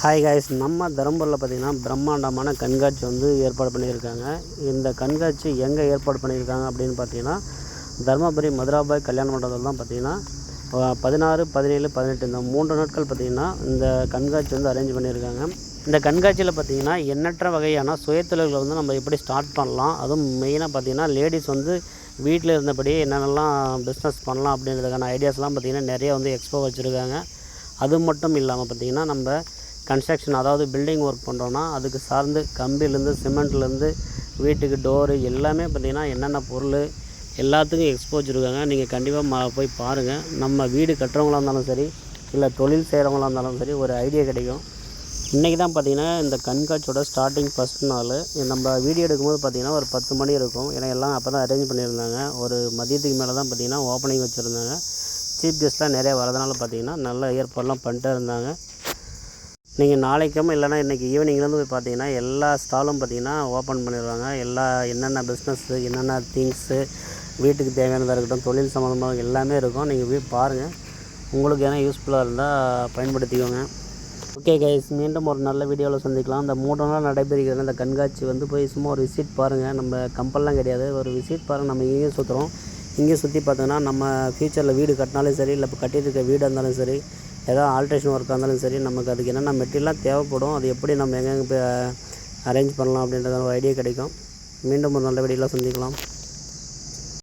Hi guys நம்ம தருமபுரியில் பார்த்திங்கன்னா பிரம்மாண்டமான கண்காட்சி வந்து ஏற்பாடு பண்ணியிருக்காங்க. இந்த கண்காட்சி எங்கே ஏற்பாடு பண்ணியிருக்காங்க அப்படின்னு பார்த்தீங்கன்னா தருமபுரி மதுராபாய் கல்யாண மண்டபத்தில் தான் பார்த்திங்கன்னா பதினாறு பதினேழு பதினெட்டு இந்த மூன்று நாட்கள் பார்த்திங்கன்னா இந்த கண்காட்சி வந்து அரேஞ்ச் பண்ணியிருக்காங்க. இந்த கண்காட்சியில் பார்த்திங்கன்னா எண்ணற்ற வகையான சுயத்தொழில்களை வந்து நம்ம எப்படி ஸ்டார்ட் பண்ணலாம் அதுவும் மெயினாக பார்த்திங்கன்னா லேடிஸ் வந்து வீட்டில் இருந்தபடியே என்னென்னலாம் பிஸ்னஸ் பண்ணலாம் அப்படின்றதுக்கான ஐடியாஸ்லாம் பார்த்திங்கன்னா நிறைய வந்து எக்ஸ்போ வச்சுருக்காங்க. அது மட்டும் இல்லாமல் பார்த்திங்கன்னா நம்ம கன்ஸ்ட்ரக்ஷன் அதாவது பில்டிங் ஒர்க் பண்ணுறோன்னா அதுக்கு சார்ந்து கம்பிலேருந்து சிமெண்ட்லேருந்து வீட்டுக்கு டோரு எல்லாமே பார்த்திங்கன்னா என்னென்ன பொருள் எல்லாத்துக்கும் எக்ஸ்போஜ் இருக்காங்க. நீங்கள் கண்டிப்பாக ம போய் பாருங்கள் நம்ம வீடு கட்டுறவங்களா இருந்தாலும் சரி இல்லை தொழில் செய்கிறவங்களா இருந்தாலும் சரி ஒரு ஐடியா கிடைக்கும். இன்றைக்கி தான் பார்த்திங்கன்னா இந்த கண்காட்சியோட ஸ்டார்டிங் ஃபஸ்ட் நாள். நம்ம வீடியோ எடுக்கும்போது பார்த்திங்கன்னா ஒரு பத்து மணி இருக்கும். ஏன்னா எல்லாம் அப்போ தான் அரேஞ்ச் பண்ணியிருந்தாங்க. ஒரு மதியத்துக்கு மேலே தான் பார்த்திங்கன்னா ஓப்பனிங் வச்சுருந்தாங்க. சீஃப் கெஸ்ட்லாம் நிறையா வரதுனால பார்த்திங்கன்னா நல்ல ஏற்பாடெலாம் பண்ணிட்டே இருந்தாங்க. நீங்கள் நாளைக்கும் இல்லைனா இன்றைக்கி ஈவினிங்லேருந்து போய் பார்த்தீங்கன்னா எல்லா ஸ்டாலும் பார்த்தீங்கன்னா ஓப்பன் பண்ணிடுவாங்க. எல்லா என்னென்ன பிஸ்னஸ்ஸு என்னென்ன திங்ஸு வீட்டுக்கு தேவையானதாக இருக்கட்டும் தொழில் சம்மந்தமாக எல்லாமே இருக்கும். நீங்கள் போய் பாருங்கள் உங்களுக்கு எதனா யூஸ்ஃபுல்லாக இருந்தால் பயன்படுத்திக்கோங்க. ஓகே கைஸ் மீண்டும் ஒரு நல்ல வீடியோவில் சந்திக்கலாம். இந்த மூணு நாள் நடைபெறுகிற இந்த கண்காட்சி வந்து போய் சும்மா ஒரு விசிட் பாருங்கள் நம்ம கம்பல்லாம் கிடையாது. ஒரு விசிட் பாருங்கள் நம்ம இங்கேயும் சுற்றுறோம் இங்கேயும் சுற்றி பார்த்தோன்னா நம்ம ஃப்யூச்சரில் வீடு கட்டினாலும் சரி இல்லை இப்போ கட்டிட்டு இருக்க வீடு இருந்தாலும் சரி ஏதாவது ஆல்ட்ரேஷன் ஒர்க்காக இருந்தாலும் சரி நமக்கு அதுக்கு என்னென்ன மெட்டீரியல்லாம் தேவைப்படும் அது எப்படி நம்ம எங்கெங்கே போய் அரேஞ்ச் பண்ணலாம் அப்படின்றத ஒரு ஐடியா கிடைக்கும். மீண்டும் ஒரு நல்ல வீடியோவில் சந்திக்கலாம்.